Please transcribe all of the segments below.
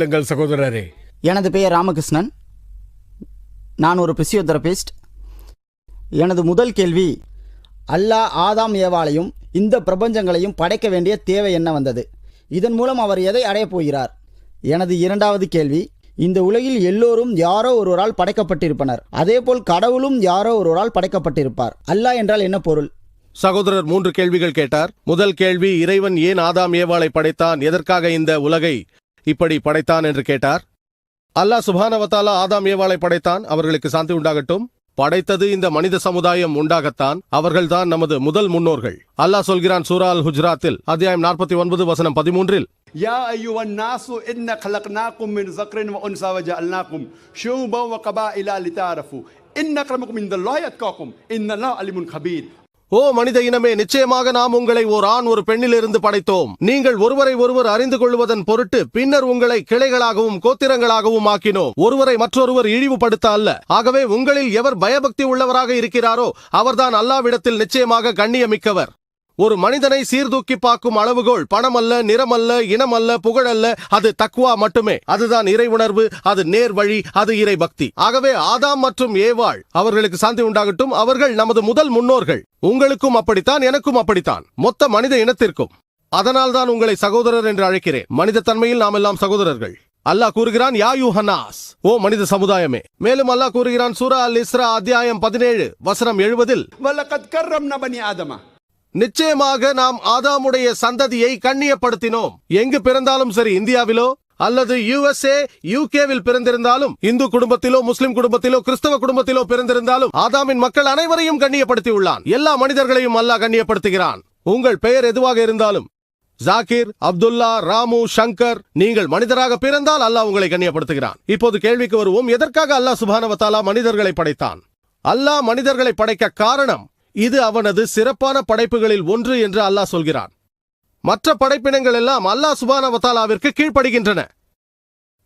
எங்கள் சகோதரரே. எனது பெயர் ராமகிருஷ்ணன். நான் ஒரு பிசியோதெரபிஸ்ட் எனது முதல் கேள்வி அல்லாஹ் ஆதாம் ஏவாளையும் இந்த பிரபஞ்சங்களையும் படைக்க வேண்டிய தேவை என்ன வந்தது? இதன் மூலம் அவர் எதை அடையப் போகிறார்? எனது இரண்டாவது கேள்வி இந்த உலகில் எல்லோரும் யாரோ ஒருவரால் படைக்கப்பட்டிருப்பனர். அதேபோல் கடவுளும் யாரோ ஒருவரால் படைக்கப்பட்டிருப்பார். அல்லாஹ் என்றால் என்ன பொருள்? சகோதரர் மூன்று கேள்விகள் கேட்டார். முதல் கேள்வி இறைவன் ஏன் ஆதாம் ஏவாளை படைத்தான்? எதற்காக இந்த உலகை இப்படி படைத்தான் என்று கேட்டார் அல்லாஹ் சுபானவத்தாலா ஆதாம் ஏவாளை படைத்தான் அவர்களுக்கு சாந்தி உண்டாகட்டும் படைத்தது இந்த மனித சமுதாயம் உண்டாகத்தான் அவர்கள்தான் நமது முதல் முன்னோர்கள் அல்லாஹ் சொல்கிறான் சூரா அல் ஹுஜ்ராத்தில் அத்தியாயம் நாற்பத்தி ஒன்பது வசனம் பதிமூன்றில் يا أيها الناس إنا خلقناكم من ذكر وأنثى وجعلناكم شعوبا وقبائل لتعارفوا إن أكرمكم عند الله يتقاكم إن الله عليم خبير ஓ மனித இனமே நிச்சயமாக நாம் உங்களை ஓர் ஆண் ஒரு பெண்ணிலிருந்து படைத்தோம். நீங்கள் ஒருவரை ஒருவர் அறிந்து கொள்வதன் பொருட்டு பின்னர் உங்களை கிளைகளாகவும் கோத்திரங்களாகவும் ஆக்கினோம். ஒருவரை மற்றொருவர் இழிவுபடுத்த அல்ல. ஆகவே உங்களில் எவர் பயபக்தி உள்ளவராக இருக்கிறாரோ அவர்தான் அல்லாவிடத்தில் நிச்சயமாக கண்ணியமிக்கவர். ஒரு மனிதனை சீர்தூக்கி பார்க்கும் அளவுகோல் பணமல்ல நிறமல்ல இனமல்ல புகழல்ல அது தக்குவா மட்டுமே. அதுதான் இறை உணர்வு அது நேர் வழி அது இறை பக்தி. ஆகவே ஆதாம் மற்றும் ஏவாள் அவர்களுக்கு சாந்தி உண்டாகட்டும் அவர்கள் நமது முதல் முன்னோர்கள். உங்களுக்கும் அப்படித்தான் எனக்கும் அப்படித்தான். மொத்த மனித இனத்திற்கும். அதனால் தான் உங்களை சகோதரர் என்று அழைக்கிறேன். மனித தன்மையில் நாம் எல்லாம் சகோதரர்கள். அல்லாஹ் கூறுகிறான் யாயு ஹனாஸ் ஓ மனித சமுதாயமே. மேலும் அல்லாஹ் கூறுகிறான் சூரா அல் இஸ்ரா அத்தியாயம் பதினேழு வசனம் எழுபதில் நிச்சயமாக நாம் ஆதாமுடைய சந்ததியை கண்ணியப்படுத்தினோம். எங்கு பிறந்தாலும் சரி இந்தியாவிலோ அல்லது யுஎஸ்ஏ யூகேவில் பிறந்திருந்தாலும் இந்து குடும்பத்திலோ முஸ்லிம் குடும்பத்திலோ கிறிஸ்தவ குடும்பத்திலோ பிறந்திருந்தாலும் ஆதாமின் மக்கள் அனைவரையும் கண்ணியப்படுத்தி உள்ளான். எல்லா மனிதர்களையும் அல்லாஹ் கண்ணியப்படுத்துகிறான். உங்கள் பெயர் எதுவாக இருந்தாலும் ஜாகிர் அப்துல்லா ராமு ஷங்கர் நீங்கள் மனிதராக பிறந்தால் அல்லாஹ் உங்களை கண்ணியப்படுத்துகிறான். இப்போது கேள்விக்கு வருவோம் எதற்காக அல்லாஹ் சுபானவத்தாலா மனிதர்களை படைத்தான்? அல்லாஹ் மனிதர்களை படைக்க காரணம் இது அவனது சிறப்பான படைப்புகளில் ஒன்று என்று அல்லாஹ் சொல்கிறான். மற்ற படைப்பினங்கள் எல்லாம் அல்லாஹ் சுபானவத்தாலாவிற்கு கீழ்ப்படுகின்றன.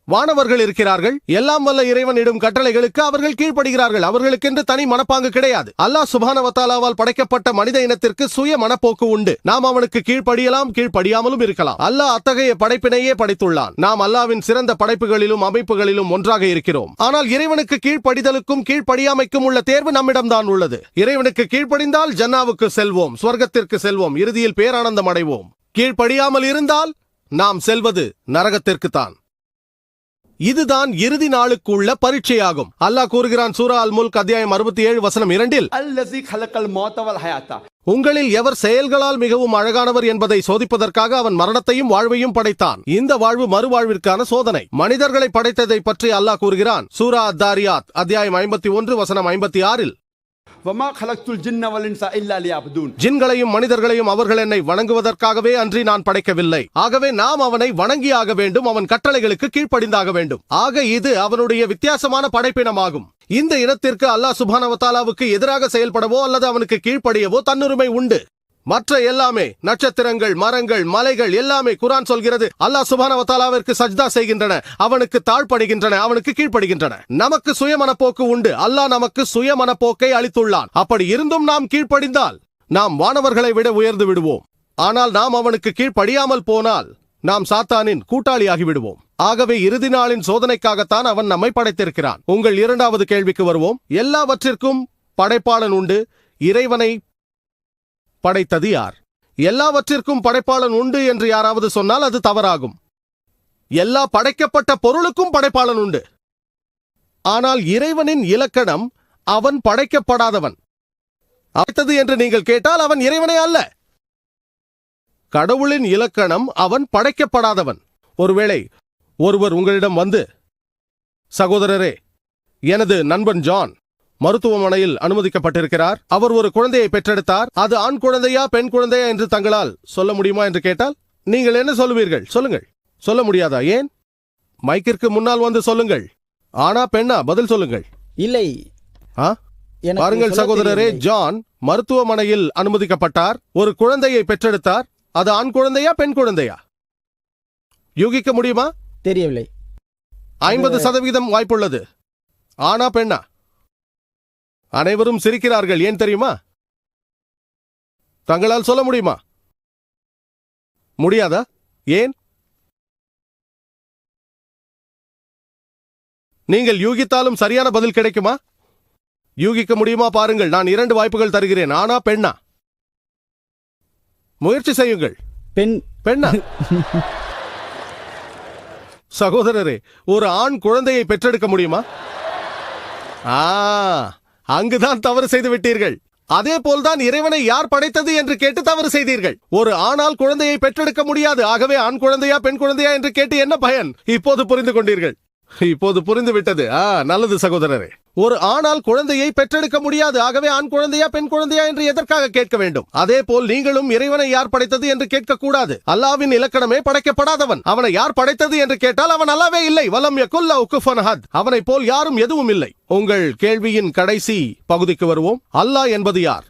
வானவர்கள் இருக்கிறார்கள். எல்லாம் வல்ல இறைவனிடும் கட்டளைகளுக்கு அவர்கள் கீழ்ப்படுகிறார்கள். அவர்களுக்கென்று தனி மனப்பாங்கு கிடையாது. அல்லாஹ் சுபானவத்தாலாவால் படைக்கப்பட்ட மனித இனத்திற்கு சுய மனப்போக்கு உண்டு. நாம் அவனுக்கு கீழ்ப்படியலாம் கீழ்ப்படியாமலும் இருக்கலாம். அல்லாஹ் அத்தகைய படைப்பினையே படைத்துள்ளான். நாம் அல்லாவின் சிறந்த படைப்புகளிலும் அமைப்புகளிலும் ஒன்றாக இருக்கிறோம். ஆனால் இறைவனுக்கு கீழ்ப்படிதலுக்கும் கீழ்ப்படியாமைக்கும் உள்ள தேர்வு நம்மிடம்தான் உள்ளது. இறைவனுக்கு கீழ்ப்படிந்தால் ஜன்னாவுக்கு செல்வோம். சுவர்க்கத்திற்கு செல்வோம். இறுதியில் பேரானந்தம் அடைவோம். கீழ்ப்படியாமல் இருந்தால் நாம் செல்வது நரகத்திற்கு தான். இதுதான் இறுதி நாளுக்குள்ள பரீட்சையாகும். அல்லாஹ் கூறுகிறான் சூரா அல் முல்க் அத்தியாயம் அறுபத்தி ஏழு வசனம் இரண்டில் உங்களில் எவர் செயல்களால் மிகவும் அழகானவர் என்பதை சோதிப்பதற்காக அவன் மரணத்தையும் வாழ்வையும் படைத்தான். இந்த வாழ்வு மறுவாழ்விற்கான சோதனை. மனிதர்களை படைத்ததை பற்றி அல்லாஹ் கூறுகிறான். சூரா தாரியாத் அத்தியாயம் ஐம்பத்தி ஒன்று வசனம் ஐம்பத்தி ஆறில் வமா கலக்துல் ஜின்னவலின்சா இல்லா ஜின்களையும் மனிதர்களையும் அவர்கள் என்னை வணங்குவதற்காகவே அன்றி நான் படைக்கவில்லை. ஆகவே நாம் அவனை வணங்கியாக வேண்டும் அவன் கட்டளைகளுக்கு கீழ்ப்படிந்தாக வேண்டும். ஆக இது அவனுடைய வித்தியாசமான படைப்பினமாகும். இந்த இனத்திற்கு அல்லாஹ் சுபானவத்தாலாவுக்கு எதிராக செயல்படவோ அல்லது அவனுக்கு கீழ்ப்படியவோ தன்னுரிமை உண்டு. மற்ற எல்லாமே நட்சத்திரங்கள் மரங்கள் மலைகள் எல்லாமே குரான் சொல்கிறது அல்லாஹ் சுபானவத்தாலாவிற்கு சஜ்தா செய்கின்றன. அவனுக்கு தாழ்படுகின்றன அவனுக்கு கீழ்ப்படுகின்றன நமக்கு சுயமனப்போக்கு உண்டு. அல்லாஹ் நமக்கு சுயமனப்போக்கை அளித்துள்ளான். அப்படி இருந்தும் நாம் கீழ்ப்படிந்தால் நாம் வானவர்களை விட உயர்ந்து விடுவோம். ஆனால் நாம் அவனுக்கு கீழ்ப்படியாமல் போனால் நாம் சாத்தானின் கூட்டாளியாகி விடுவோம். ஆகவே இறுதி நாளின் சோதனைக்காகத்தான் அவன் நம்மை படைத்திருக்கிறான். உங்கள் இரண்டாவது கேள்விக்கு வருவோம். எல்லாவற்றிற்கும் படைப்பாளன் உண்டு. இறைவனை படைத்தது யார்? எல்லாவற்றிற்கும் படைப்பாளன் உண்டு என்று யாராவது சொன்னால் அது தவறாகும். எல்லா படைக்கப்பட்ட பொருளுக்கும் படைப்பாளன் உண்டு. ஆனால் இறைவனின் இலக்கணம் அவன் படைக்கப்படாதவன். அடுத்தது என்று நீங்கள் கேட்டால் அவன் இறைவனே அல்ல. கடவுளின் இலக்கணம் அவன் படைக்கப்படாதவன். ஒருவேளை ஒருவர் உங்களிடம் வந்து சகோதரரே எனது நண்பன் ஜான் மருத்துவமனையில் அனுமதிக்கப்பட்டிருக்கிறார். அவர் ஒரு குழந்தையை பெற்றெடுத்தார். அது ஆண் குழந்தையா பெண் குழந்தையா என்று தங்களால் சொல்ல முடியுமா என்று கேட்டால் நீங்கள் என்ன சொல்லுவீர்கள்? சொல்லுங்கள். சொல்ல முடியாதா? ஏன்? மைக்கிற்கு முன்னால் வந்து சொல்லுங்கள். ஆனா பெண்ணா பதில் சொல்லுங்கள். இல்லை. பாருங்கள் சகோதரரே. ஜான் மருத்துவமனையில் அனுமதிக்கப்பட்டார். ஒரு குழந்தையை பெற்றெடுத்தார். அது ஆண் குழந்தையா பெண் குழந்தையா? யூகிக்க முடியுமா? தெரியவில்லை. ஐம்பது சதவீதம் வாய்ப்புள்ளது. ஆனா பெண்ணா? அனைவரும் சிரிக்கிறார்கள். ஏன் தெரியுமா? தங்களால் சொல்ல முடியுமா? முடியாதா? ஏன்? நீங்கள் யூகித்தாலும் சரியான பதில் கிடைக்குமா? யூகிக்க முடியுமா? பாருங்கள் நான் இரண்டு வாய்ப்புகள் தருகிறேன். ஆனா பெண்ணா? முயற்சி செய்யுங்கள். பெண். பெண்ணா? சகோதரரே ஒரு ஆண் குழந்தையை பெற்றெடுக்க முடியுமா? ஆ. அங்குதான் தவறு செய்து விட்டீர்கள். அதே போல்தான் இறைவனை யார் படைத்தது என்று கேட்டு தவறு செய்தீர்கள். ஒரு ஆணால் குழந்தையை பெற்றெடுக்க முடியாது. ஆகவே ஆண் குழந்தையா பெண் குழந்தையா என்று கேட்டு என்ன பயன்? இப்போது புரிந்து கொண்டீர்கள். இப்போது புரிந்து விட்டது ஆ நல்லது சகோதரரே. ஒரு ஆணால் குழந்தையை பெற்றெடுக்க முடியாது. ஆகவே ஆண் குழந்தையா பெண் குழந்தையா என்று எதற்காக கேட்க வேண்டும்? அதே போல் நீங்களும் இறைவனை யார் படைத்தது என்று கேட்க கூடாது அல்லாவின் இலக்கணமே படைக்கப்படாதவன். அவனை யார் படைத்தது என்று கேட்டால் அவன் அல்லாவே இல்லை. வலம் யகுல்ல உக்குஃபன் அவனை போல் யாரும் எதுவும் இல்லை. உங்கள் கேள்வியின் கடைசி பகுதிக்கு வருவோம். அல்லாஹ் என்பது யார்?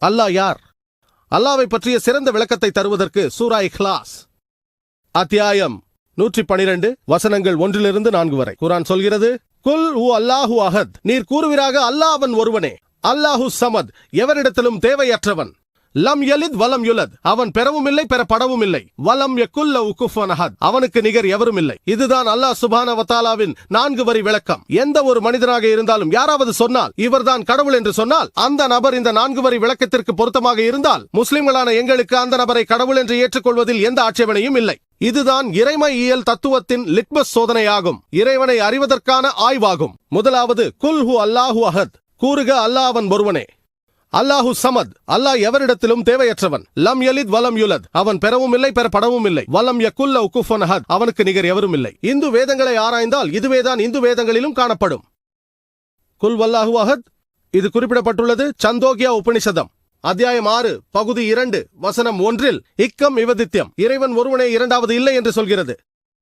அல்லாஹ் யார்? அல்லாவை பற்றிய சிறந்த விளக்கத்தை தருவதற்கு சூரா இக்லாஸ் அத்தியாயம் நூற்றி பனிரெண்டு வசனங்கள் ஒன்றிலிருந்து நான்கு வரை. குரான் சொல்கிறது குல் உ அல்லாஹு அஹத். நீர் கூறுவீராக அல்லாஹ் அவன் ஒருவனே அல்லாஹு சமத் எவரிடத்திலும் தேவையற்றவன். லம் எலித் வலம் யுலத். அவன் பெறவும் இல்லை பெறப்படவும் இல்லை. வலம் எக்குல்ல உக்குஃபன் அஹத். அவனுக்கு நிகர் எவரும் இல்லை. இதுதான் அல்லாஹ் சுபான வத்தாலாவின் நான்கு வரி விளக்கம். எந்த ஒரு மனிதனாக இருந்தாலும் யாராவது சொன்னால் இவர்தான் கடவுள் என்று சொன்னால் அந்த நபர் இந்த நான்கு வரி விளக்கத்திற்கு பொருத்தமாக இருந்தால் முஸ்லிம்களான எங்களுக்கு அந்த நபரை கடவுள் என்று ஏற்றுக்கொள்வதில் எந்த ஆட்சேபனையும் இல்லை. இதுதான் இறைமையியல் தத்துவத்தின் லிட்மஸ் சோதனையாகும். இறைவனை அறிவதற்கான ஆய்வாகும். முதலாவது குல் ஹு அல்லாஹு அஹத். கூறுக அல்லாஹ் அவன் ஒருவனே. அல்லாஹு சமத். அல்லாஹ் எவரிடத்திலும் தேவையற்றவன். லம் எலித் வலம் யுலத். அவன் பெறவும் இல்லை பெறப்படவும் இல்லை. வலம் யக்குல்ல உகுஃபன் அஹத். அவனுக்கு நிகர் எவரும் இல்லை. இந்து வேதங்களை ஆராய்ந்தால் இதுவேதான் இந்து வேதங்களிலும் காணப்படும். குல் வல்லாஹு அஹத். இது குறிப்பிடப்பட்டுள்ளது. சந்தோகியா உபனிஷதம். அத்தியாயம் ஆறு பகுதி இரண்டு வசனம் ஒன்றில் இக்கம் இவதித்யம் இறைவன் ஒருவனே இரண்டாவது இல்லை என்று சொல்கிறது.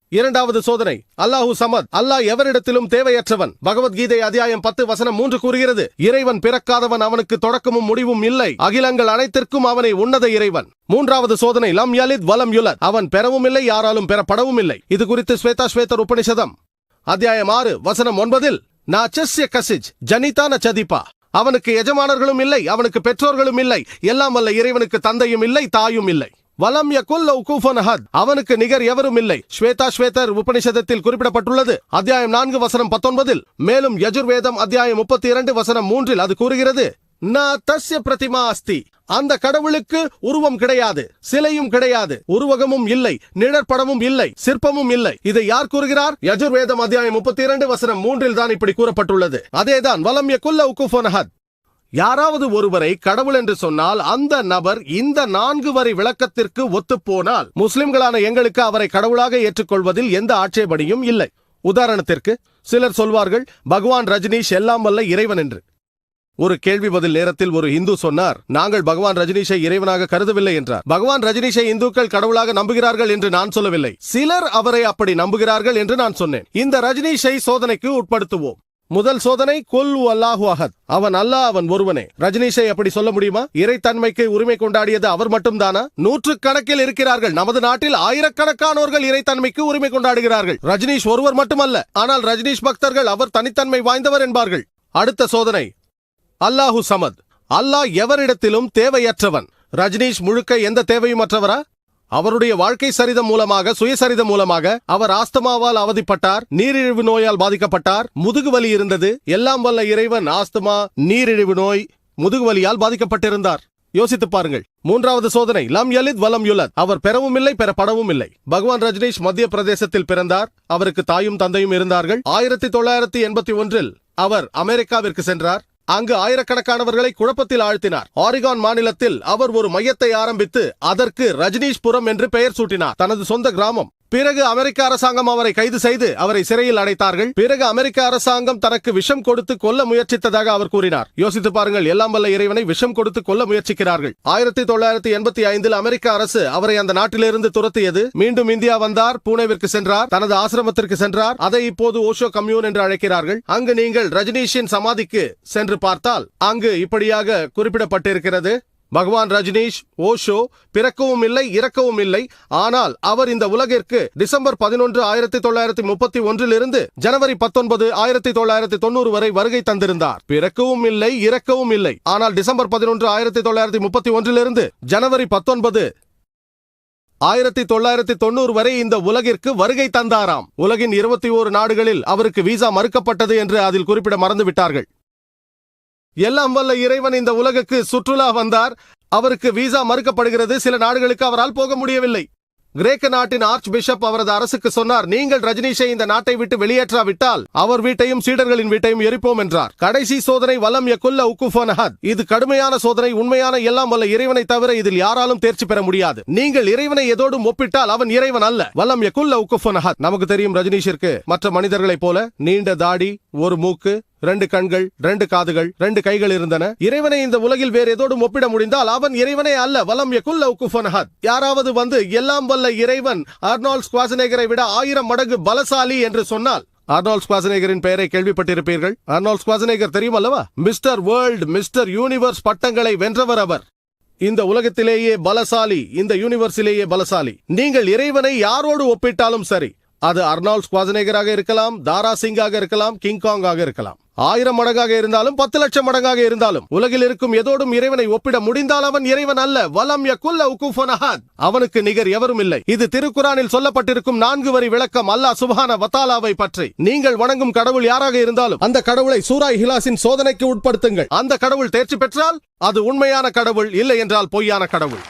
இரண்டாவது சோதனை அல்லாஹூ சமத் அல்லாஹ் எவரிடத்திலும் தேவையற்றவன். பகவத்கீதை அத்தியாயம் பத்து வசனம் மூன்று கூறுகிறது இறைவன் பிறக்காதவன் அவனுக்கு தொடக்கமும் முடிவும் இல்லை. அகிலங்கள் அனைத்திற்கும் அவனை உன்னத இறைவன். மூன்றாவது சோதனை லம் யலித் வலம் யுலத் அவன் பெறவும் இல்லை யாராலும் பெறப்படவும் இல்லை. இது குறித்து ஸ்வேதா ஸ்வேதர் உபனிஷதம். அத்தியாயம் ஆறு வசனம் ஒன்பதில் நா செஸ்ய கசிஜ் ஜனிதா ந சதிப்பா. அவனுக்கு எஜமானர்களும் இல்லை அவனுக்கு பெற்றோர்களும் இல்லை. எல்லாம் வல்ல இறைவனுக்கு தந்தையும் இல்லை தாயும் இல்லை. வலம் அஹத். அவனுக்கு நிகர் எவரும் இல்லை. ஸ்வேதா ஸ்வேதர் உபனிஷதத்தில் குறிப்பிடப்பட்டுள்ளது. அத்தியாயம் நான்கு வசனம் பத்தொன்பதில். மேலும் யஜுர்வேதம் அத்தியாயம் முப்பத்தி இரண்டு வசனம் மூன்றில் அது கூறுகிறது. நா தஸ்ய பிரதிமா அஸ்தி. அந்த கடவுளுக்கு உருவம் கிடையாது சிலையும் கிடையாது உருவகமும் இல்லை நிழற்படமும் இல்லை சிற்பமும் இல்லை. இதை யார் கூறுகிறார்? யஜுர்வேதம் அத்தியாயம் முப்பத்தி இரண்டு வசனம் மூன்றில் தான் இப்படி கூறப்பட்டுள்ளது. அதேதான் வலம் எக்குல்ல உகுஃபன் யாராவது ஒருவரை கடவுள் என்று சொன்னால் அந்த நபர் இந்த நான்கு வரி விளக்கத்திற்கு ஒத்துப்போனால் முஸ்லிம்களான எங்களுக்கு அவரை கடவுளாக ஏற்றுக்கொள்வதில் எந்த ஆட்சேபனையும் இல்லை. உதாரணத்திற்கு சிலர் சொல்வார்கள் பகவான் ரஜினிஷ் எல்லாம் வல்ல இறைவன் என்று. ஒரு கேள்வி பதில் நேரத்தில் ஒரு இந்து சொன்னார் நாங்கள் பகவான் ரஜினிஷை இறைவனாக கருதவில்லை என்றார். பகவான் ரஜினிஷை இந்துக்கள் கடவுளாக நம்புகிறார்கள் என்று நான் சொல்லவில்லை. சிலர் அவரை அப்படி நம்புகிறார்கள் என்று நான் சொன்னேன். இந்த ரஜினிஷை சோதனைக்கு உட்படுத்துவோம். முதல் சோதனை கொல் அல்லாஹு அஹத். அவன் அல்லாஹ் அவன் ஒருவனே. ரஜினிஷை அப்படி சொல்ல முடியுமா? இறைத்தன்மைக்கு உரிமை கொண்டாடியது அவர் மட்டும்தானா? நூற்று கணக்கில் இருக்கிறார்கள். நமது நாட்டில் ஆயிரக்கணக்கானோர்கள் இறைத்தன்மைக்கு உரிமை கொண்டாடுகிறார்கள். ரஜினிஷ் ஒருவர் மட்டுமல்ல. ஆனால் ரஜினிஷ் பக்தர்கள் அவர் தனித்தன்மை வாய்ந்தவர் என்பார்கள். அடுத்த சோதனை அல்லாஹு சமத். அல்லாஹ் எவரிடத்திலும் தேவையற்றவன். ரஜினீஷ் முழுக்க எந்த தேவையும் அற்றவரா அவருடைய வாழ்க்கை சரிதம் மூலமாக சுயசரிதம் மூலமாக அவர் ஆஸ்துமாவால் அவதிப்பட்டார் நீரிழிவு நோயால் பாதிக்கப்பட்டார் முதுகு வலி இருந்தது எல்லாம் வல்ல இறைவன் ஆஸ்துமா நீரிழிவு நோய் முதுகு வலியால் பாதிக்கப்பட்டிருந்தார். யோசித்து பாருங்கள். மூன்றாவது சோதனை லம் யலித் வலம் யுலத். அவர் பெறவும் இல்லை பெறப்படவும் இல்லை. பகவான் ரஜினீஷ் மத்திய பிரதேசத்தில் பிறந்தார். அவருக்கு தாயும் தந்தையும் இருந்தார்கள். ஆயிரத்தி தொள்ளாயிரத்தி எண்பத்தி ஒன்றில் அவர் அமெரிக்காவிற்கு சென்றார். அங்கு ஆயிரக்கணக்கானவர்களை குழப்பத்தில் ஆழ்த்தினார். ஆரிகான் மாநிலத்தில் அவர் ஒரு மையத்தை ஆரம்பித்து அதற்கு ரஜினீஷ்புரம் என்று பெயர் சூட்டினார். தனது சொந்த கிராமம் பிறகு அமெரிக்க அரசாங்கம் அவரை கைது செய்து அவரை சிறையில் அடைத்தார்கள். பிறகு அமெரிக்க அரசாங்கம் தனக்கு விஷம் கொடுத்து கொல்ல முயற்சித்ததாக அவர் கூறினார். யோசித்து பாருங்கள் எல்லாம் வல்ல இறைவனை விஷம் கொடுத்து கொல்ல முயற்சிக்கிறார்கள். ஆயிரத்தி தொள்ளாயிரத்தி எண்பத்தி ஐந்தில் அமெரிக்க அரசு அவரை அந்த நாட்டிலிருந்து துரத்தியது. மீண்டும் இந்தியா வந்தார் பூனேவிற்கு சென்றார் தனது ஆசிரமத்திற்கு சென்றார். அதை இப்போது ஓஷோ கம்யூன் என்று அழைக்கிறார்கள். அங்கு நீங்கள் ரஜினீஷின் சமாதிக்கு சென்று பார்த்தால் அங்கு இப்படியாக குறிப்பிடப்பட்டிருக்கிறது. பகவான் ரஜினீஷ் ஓஷோ பிறக்கவும் இல்லை இறக்கவும் இல்லை. ஆனால் அவர் இந்த உலகிற்கு டிசம்பர் பதினொன்று ஆயிரத்தி தொள்ளாயிரத்தி முப்பத்தி ஒன்றிலிருந்து ஜனவரி பத்தொன்பது ஆயிரத்தி தொள்ளாயிரத்தி தொண்ணூறு வரை வருகை தந்திருந்தார். பிறக்கவும் இல்லை இறக்கவும் இல்லை. ஆனால் டிசம்பர் பதினொன்று ஆயிரத்தி தொள்ளாயிரத்தி முப்பத்தி ஒன்றிலிருந்து ஜனவரி பத்தொன்பது ஆயிரத்தி தொள்ளாயிரத்தி தொண்ணூறு வரை இந்த உலகிற்கு வருகை தந்தாராம். உலகின் இருபத்தி ஓரு நாடுகளில் அவருக்கு விசா மறுக்கப்பட்டது என்று அதில் குறிப்பிட மறந்துவிட்டார்கள். எல்லாம் வல்ல இறைவன் இந்த உலகுக்கு சுற்றுலா வந்தார். அவருக்கு விசா மறுக்கப்படுகிறது. சில நாடுகளுக்கு அவரால் போக முடியவில்லை. கிரேக்க நாட்டின் ஆர்ச் பிஷப் அவரது அரசுக்கு சொன்னார் நீங்கள் ரஜினிஷை இந்த நாட்டை விட்டு வெளியேற்றாவிட்டால் அவர் வீட்டையும் சீடர்களின் வீட்டையும் எரிப்போம் என்றார். கடைசி சோதனை வலம் எக்குல்ல உக்குஃபனஹத். இது கடுமையான சோதனை. உண்மையான எல்லாம் வல்ல இறைவனை தவிர இதில் யாராலும் தேர்ச்சி பெற முடியாது. நீங்கள் இறைவனை எதோடும் ஒப்பிட்டால் அவன் இறைவன் அல்ல. வலம் எக்குல்ல உக்குஃபனஹத். நமக்கு தெரியும் ரஜினிஷிற்கு மற்ற மனிதர்களைப் போல நீண்ட தாடி ஒரு மூக்கு ரெண்டு கண்கள் ரெண்டு காதுகள் ரெண்டு கைகள் இருந்தன. இறைவனை இந்த உலகில் வேறு எதோடும் ஒப்பிட முடிந்தால் அவன் இறைவனே அல்ல. வலம் யகுல்ல யாராவது வந்து எல்லாம் வல்ல இறைவன் அர்னால்ட் ஸ்குவாசனேகரை விட ஆயிரம் மடங்கு பலசாலி என்று சொன்னால் அர்னால்ட் ஸ்குவாசனேகரின் பெயரை கேள்விப்பட்டிருப்பீர்கள். அர்னால்ட் ஸ்குவாசனேகர் தெரியும் அல்லவா மிஸ்டர் வேர்ல்ட் மிஸ்டர் யூனிவர்ஸ் பட்டங்களை வென்றவர் அவர். இந்த உலகத்திலேயே பலசாலி இந்த யூனிவர்ஸிலேயே பலசாலி. நீங்கள் இறைவனை யாரோடு ஒப்பிட்டாலும் சரி அது அர்னால் ஸ்குவாசனேகராக இருக்கலாம் தாரா சிங்காக இருக்கலாம் கிங்காங் ஆக இருக்கலாம். ஆயிரம் மடங்காக இருந்தாலும் பத்து லட்சம் மடங்காக இருந்தாலும் உலகில் இருக்கும் எதோடும் இறைவனை ஒப்பிட முடிந்தால் அவன் இறைவன் அல்ல. வலம் யகுல்ல உகுஃபனஹத் அவனுக்கு நிகர் எவரும் இல்லை. இது திருக்குறானில் சொல்லப்பட்டிருக்கும் நான்கு வரி விளக்கம் அல்லாஹ் சுபான வத்தாலாவை பற்றி. நீங்கள் வணங்கும் கடவுள் யாராக இருந்தாலும் அந்த கடவுளை சூராய் ஹிலாஸின் சோதனைக்கு உட்படுத்துங்கள். அந்த கடவுள் தேர்ச்சி பெற்றால் அது உண்மையான கடவுள் இல்லை என்றால் பொய்யான கடவுள்.